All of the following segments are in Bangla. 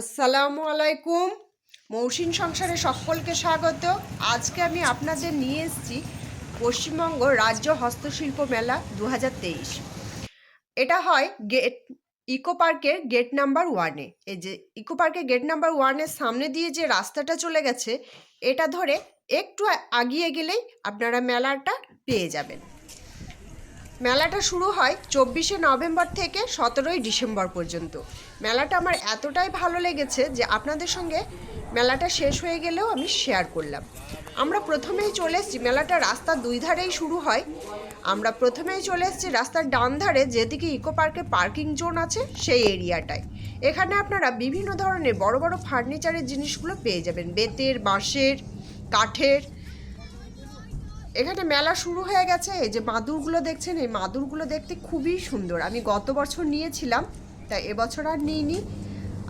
আসসালামু আলাইকুম। মৌসিন সংসারে সকলকে স্বাগত। আজকে আমি আপনাদের নিয়ে এসেছি পশ্চিমবঙ্গ রাজ্য হস্তশিল্প মেলা দু হাজার তেইশ। এটা হয় গেট, ইকো পার্কের গেট নাম্বার ওয়ানে। এই যে ইকো পার্কের গেট নাম্বার ওয়ানের সামনে দিয়ে যে রাস্তাটা চলে গেছে, এটা ধরে একটু আগিয়ে গেলেই আপনারা মেলাটা পেয়ে যাবেন। মেলাটা শুরু হয় চব্বিশে নভেম্বর থেকে সতেরোই ডিসেম্বর পর্যন্ত। মেলাটা আমার এতটাই ভালো লেগেছে যে আপনাদের সঙ্গে মেলাটা শেষ হয়ে গেলেও আমি শেয়ার করলাম। আমরা প্রথমেই চলে এসেছি, মেলাটা রাস্তা দুই ধারেই শুরু হয়। আমরা প্রথমেই চলে এসেছি রাস্তার ডান ধারে, যেদিকে ইকো পার্কের পার্কিং জোন আছে, সেই এরিয়াটায়। এখানে আপনারা বিভিন্ন ধরনের বড় বড় ফার্নিচারের জিনিসগুলো পেয়ে যাবেন। বেতের, বাঁশের, কাঠের এখানে মেলা শুরু হয়ে গেছে। এই যে মাদুরগুলো দেখছেন এই মাদুরগুলো দেখতে খুবই সুন্দর। আমি গত বছর নিয়েছিলাম তাই এবছর আর নিইনি।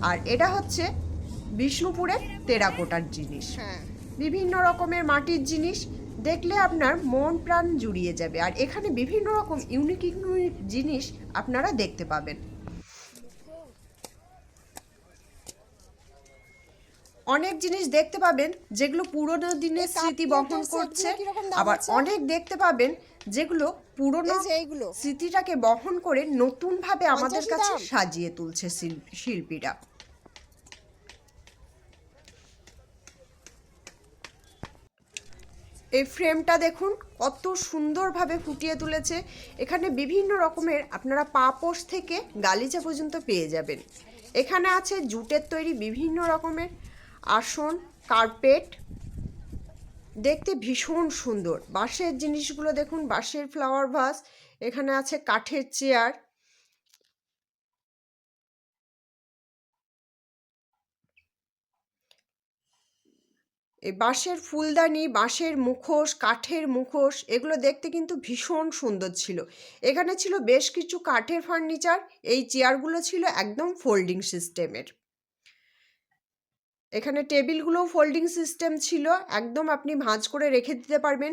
আর এটা হচ্ছে বিষ্ণুপুরের টেরাকোটার জিনিস। হ্যাঁ। বিভিন্ন রকমের মাটির জিনিস দেখলে আপনার মন প্রাণ জুড়িয়ে যাবে। আর এখানে বিভিন্ন রকম ইউনিক ইউনিক জিনিস আপনারা দেখতে পাবেন। অনেক জিনিস দেখতে পাবেন যেগুলো পুরোনো দিনের স্মৃতি বহন করছে। আবার অনেক দেখতে পাবেন যেগুলো পুরোনো এইগুলো। স্মৃতিটাকে বহন করে নতুনভাবে আমাদের কাছে সাজিয়ে তুলছে শিল- শিল্পীরা। এই ফ্রেমটা দেখুন কত সুন্দরভাবে ফুটিয়ে তুলেছে। এখানে বিভিন্ন রকমের আপনারা পাপোশ থেকে গালিচা পর্যন্ত পেয়ে যাবেন। এখানে আছে জুটের তৈরি বিভিন্ন রকমের আসন কার্পেট দেখতে ভীষণ সুন্দর। বাঁশের জিনিসগুলো দেখুন, বাঁশের ফ্লাওয়ার ভাস এখানে আছে কাঠের চেয়ার এই বাঁশের ফুলদানি, বাঁশের মুখোশ, কাঠের মুখোশ, এগুলো দেখতে কিন্তু ভীষণ সুন্দর ছিল। এখানে ছিল বেশ কিছু কাঠের ফার্নিচার এই চেয়ারগুলো ছিল একদম ফোল্ডিং সিস্টেমের এখানে টেবিলগুলোও ফোল্ডিং সিস্টেম ছিল, একদম আপনি ভাঁজ করে রেখে দিতে পারবেন।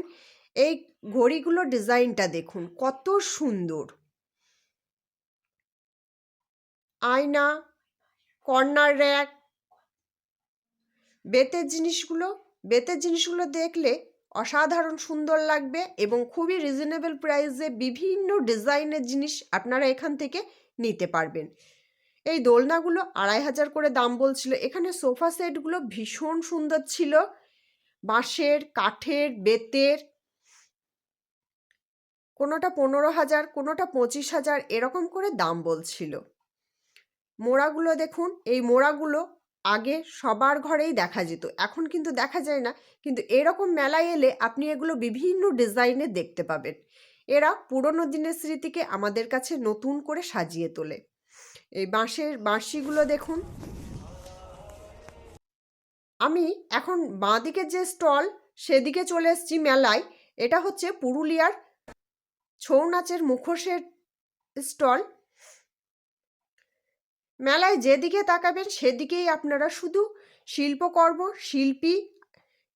এই ঘড়িগুলোর ডিজাইনটা দেখুন, কত সুন্দর। আয়না, কর্নার র্যাক, বেতের জিনিসগুলো বেতের জিনিসগুলো দেখলে অসাধারণ সুন্দর লাগবে এবং খুবই রিজনেবল প্রাইসে বিভিন্ন ডিজাইনের জিনিস আপনারা এখান থেকে নিতে পারবেন। এই দোলনাগুলো আড়াই হাজার করে দাম বলছিল। এখানে সোফা সেটগুলো ভীষণ সুন্দর ছিল। বাঁশের, কাঠের, বেতের, কোনোটা পনেরো হাজার, কোনোটা পঁচিশ হাজার এরকম করে দাম বলছিল। মোড়াগুলো দেখুন, এই মোড়াগুলো আগে সবার ঘরেই দেখা যেত। এখন কিন্তু দেখা যায় না, কিন্তু এরকম মেলায় এলে আপনি এগুলো বিভিন্ন ডিজাইনে দেখতে পাবেন। এরা পুরনো দিনের স্মৃতিকে আমাদের কাছে নতুন করে সাজিয়ে তোলে। এই বাঁশের বাঁশিগুলো দেখুন। আমি এখন বাঁদিকের যে স্টল, সেদিকে চলে এসেছি মেলায়। এটা হচ্ছে পুরুলিয়ার ছৌ নাচের মুখোশের স্টল। মেলায় যেদিকে তাকাবেন, সেদিকেই আপনারা শুধু শিল্পকর্ম, শিল্পী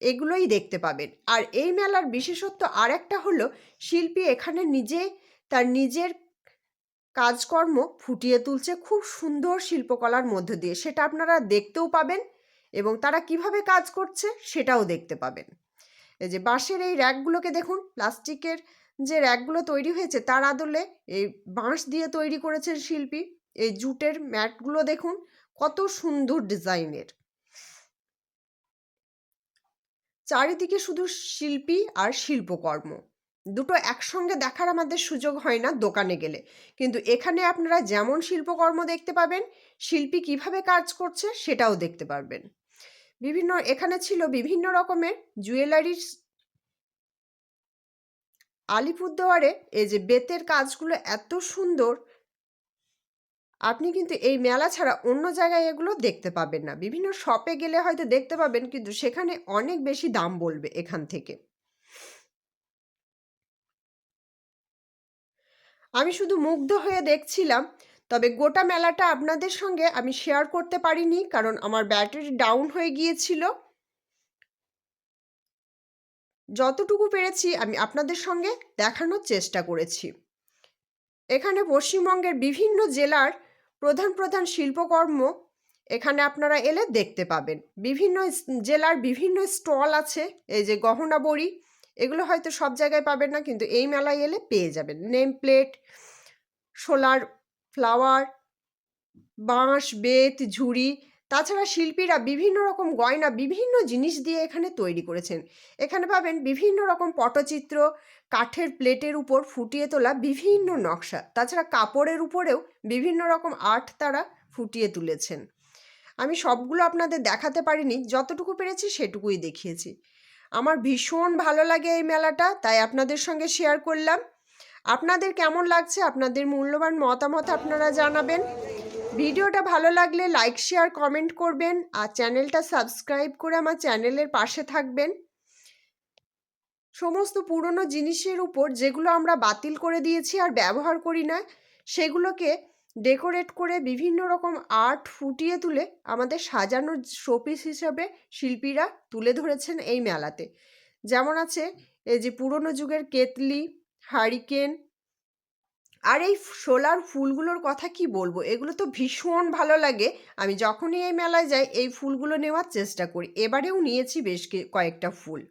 এগুলোই দেখতে পাবেন। আর এই মেলার বিশেষত্ব আর একটা হলো, শিল্পী এখানে নিজে, তার নিজের কাজকর্ম ফুটিয়ে তুলছে খুব সুন্দর শিল্পকলার মধ্য দিয়ে। সেটা আপনারা দেখতেও পাবেন এবং তারা কীভাবে কাজ করছে সেটাও দেখতে পাবেন। এই যে বাঁশের এই র্যাকগুলোকে দেখুন, প্লাস্টিকের যে র্যাকগুলো তৈরি হয়েছে তার আদলে এই বাঁশ দিয়ে তৈরি করেছেন শিল্পী। এই জুটের ম্যাটগুলো দেখুন, কত সুন্দর ডিজাইনের। চারিদিকে শুধু শিল্পী আর শিল্পকর্ম। দুটো একসঙ্গে দেখার আমাদের সুযোগ হয় না দোকানে গেলে। কিন্তু এখানে আপনারা যেমন শিল্পকর্ম দেখতে পাবেন, শিল্পী কীভাবে কাজ করছে সেটাও দেখতে পারবেন। বিভিন্ন, এখানে ছিল বিভিন্ন রকমের জুয়েলারির আলিপুরদুয়ারে এই যে বেতের কাজগুলো এত সুন্দর, আপনি কিন্তু এই মেলা ছাড়া অন্য জায়গায় এগুলো দেখতে পাবেন না। বিভিন্ন শপে গেলে হয়তো দেখতে পাবেন, কিন্তু সেখানে অনেক বেশি দাম বলবে এখান থেকে। আমি শুধু মুগ্ধ হয়ে দেখছিলাম, তবে গোটা মেলাটা আপনাদের সঙ্গে আমি শেয়ার করতে পারিনি, কারণ আমার ব্যাটারি ডাউন হয়ে গিয়েছিল। যতটুকু পেরেছি আমি আপনাদের সঙ্গে দেখানোর চেষ্টা করেছি। এখানে পশ্চিমবঙ্গের বিভিন্ন জেলার প্রধান প্রধান শিল্পকর্ম, এখানে আপনারা এলে দেখতে পাবেন। বিভিন্ন জেলার বিভিন্ন স্টল আছে, এই যে গহনা বড়ি এগুলো হয়তো সব জায়গায় পাবেন না, কিন্তু এই মেলায় এলে পেয়ে যাবেন। নেম প্লেট, সোলার ফ্লাওয়ার, বাঁশ, বেত, ঝুড়ি, তাছাড়া শিল্পীরা বিভিন্ন রকম গয়না, বিভিন্ন জিনিস দিয়ে এখানে তৈরি করেছেন। এখানে পাবেন বিভিন্ন রকম পটচিত্র, কাঠের প্লেটের উপর ফুটিয়ে তোলা বিভিন্ন নকশা, তাছাড়া কাপড়ের উপরেও বিভিন্ন রকম আর্ট তারা ফুটিয়ে তুলেছেন। আমি সবগুলো আপনাদের দেখাতে পারিনি, যতটুকু পেরেছি সেটুকুই দেখিয়েছি। আমার ভীষণ ভালো লাগে এই মেলাটা, তাই আপনাদের সঙ্গে শেয়ার করলাম। আপনাদের কেমন লাগছে, আপনাদের মূল্যবান মতামত আপনারা জানাবেন। ভিডিওটা ভালো লাগলে লাইক শেয়ার কমেন্ট করবেন আর চ্যানেলটা সাবস্ক্রাইব করে আমার চ্যানেলের পাশে থাকবেন। সমস্ত পুরনো জিনিসের উপর যেগুলো আমরা বাতিল করে দিয়েছি আর ব্যবহার করি না, সেগুলোকে ডেকোরেট করে বিভিন্ন রকম আর্ট ফুটিয়ে তুলে আমাদের সাজানোর শোপিস হিসাবে শিল্পীরা তুলে ধরেছেন এই মেলাতে। যেমন আছে এই যে পুরনো যুগের কেতলি, হারিকেন, আর এই সোলার ফুলগুলোর কথা কি বলব? এগুলো তো ভীষণ ভালো লাগে। আমি যখনই এই মেলায় যাই, এই ফুলগুলো নেওয়ার চেষ্টা করি। এবারেও নিয়েছি বেশ কয়েকটা ফুল।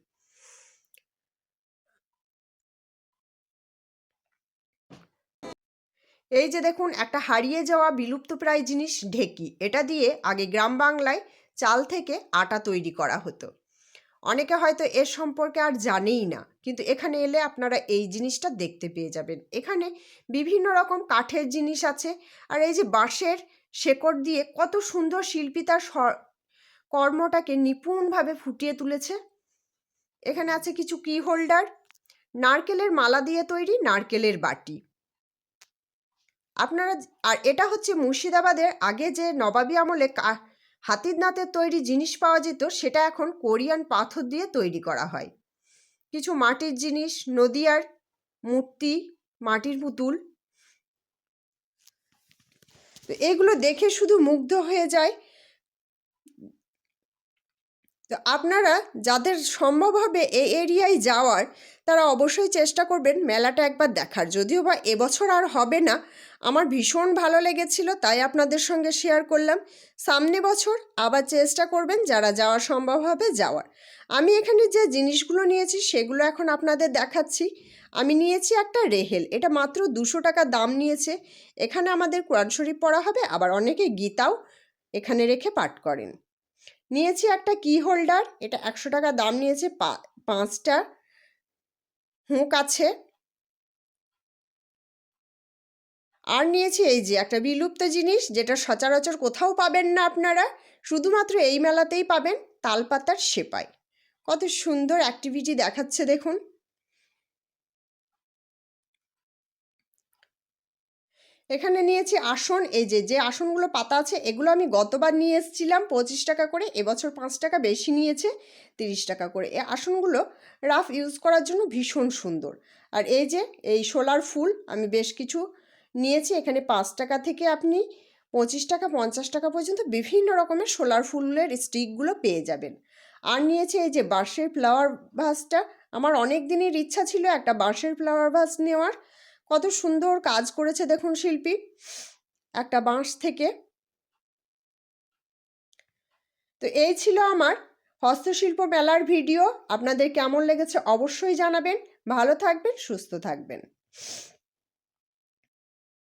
এই যে দেখুন, একটা হারিয়ে যাওয়া বিলুপ্তপ্রায় জিনিস ঢেকি। এটা দিয়ে আগে গ্রাম বাংলায় চাল থেকে আটা তৈরি করা হতো। অনেকে হয়তো এর সম্পর্কে আর জানেই না, কিন্তু এখানে এলে আপনারা এই জিনিসটা দেখতে পেয়ে যাবেন। এখানে বিভিন্ন রকম কাঠের জিনিস আছে, আর এই যে বাঁশের শেকড় দিয়ে কত সুন্দর শিল্পী তার কর্মটাকে নিপুণভাবে ফুটিয়ে তুলেছে। এখানে আছে কিছু কি হোল্ডার নারকেলের মালা দিয়ে তৈরি নারকেলের বাটি। আপনারা আর এটা হচ্ছে মুর্শিদাবাদের আগে যে নবাবী আমলে হাতির নাতের তৈরি জিনিস পাওয়া যেত, সেটা এখন কোরিয়ান পাথর দিয়ে তৈরি করা হয়। কিছু মাটির জিনিস, নদিয়ার মূর্তি, মাটির পুতুল। তো এগুলো দেখে শুধু মুগ্ধ হয়ে যায়। তো আপনারা যাদের সম্ভব হবে এই এরিয়ায় যাওয়ার, তারা অবশ্যই চেষ্টা করবেন মেলাটা একবার দেখার। যদিও বা এবছর আর হবে না, আমার ভীষণ ভালো লেগেছিল, তাই আপনাদের সঙ্গে শেয়ার করলাম। সামনে বছর আবার চেষ্টা করবেন যারা যাওয়া সম্ভব হবে যাওয়ার। আমি এখানে যে জিনিসগুলো নিয়েছি, সেগুলো এখন আপনাদের দেখাচ্ছি। আমি নিয়েছি একটা রেহেল, এটা মাত্র দুশো টাকা দাম নিয়েছে। এখানে আমাদের কোরআন শরীফ পড়া হবে, আবার অনেকে গীতাও এখানে রেখে পাঠ করেন। নিয়েছি একটা কি হোল্ডার এটা একশো টাকা দাম নিয়েছে পাঁচটা হুঁক আছে। আর নিয়েছি এই যে একটা বিলুপ্ত জিনিস, যেটা সচরাচর কোথাও পাবেন না আপনারা, শুধুমাত্র এই মেলাতেই পাবেন, তালপাতার সেপাই। কত সুন্দর অ্যাক্টিভিটি দেখাচ্ছে দেখুন। এখানে নিয়েছি আসন, এই যে যে আসনগুলো পাতা আছে, এগুলো আমি গতবার নিয়ে এসেছিলাম পঁচিশ টাকা করে, এবছর পাঁচ টাকা বেশি নিয়েছে, তিরিশ টাকা করে। এই আসনগুলো রাফ ইউজ করার জন্য ভীষণ সুন্দর। আর এই যে, এই সোলার ফুল আমি বেশ কিছু নিয়েছি, এখানে পাঁচ টাকা থেকে আপনি পঁচিশ টাকা, পঞ্চাশ টাকা পর্যন্ত বিভিন্ন রকমের সোলার ফুলের স্টিকগুলো পেয়ে যাবেন। আর নিয়েছে এই যে বাঁশের ফ্লাওয়ার ভাসটা আমার অনেক দিনের ইচ্ছা ছিল একটা বাঁশের ফ্লাওয়ার ভাস নেওয়ার কত সুন্দর কাজ করেছে দেখুন শিল্পী। একটা বাঁশ থেকে। তো এই ছিল আমার হস্তশিল্প মেলার ভিডিও। আপনাদের কেমন লেগেছে অবশ্যই জানাবেন। ভালো থাকবেন, সুস্থ থাকবেন।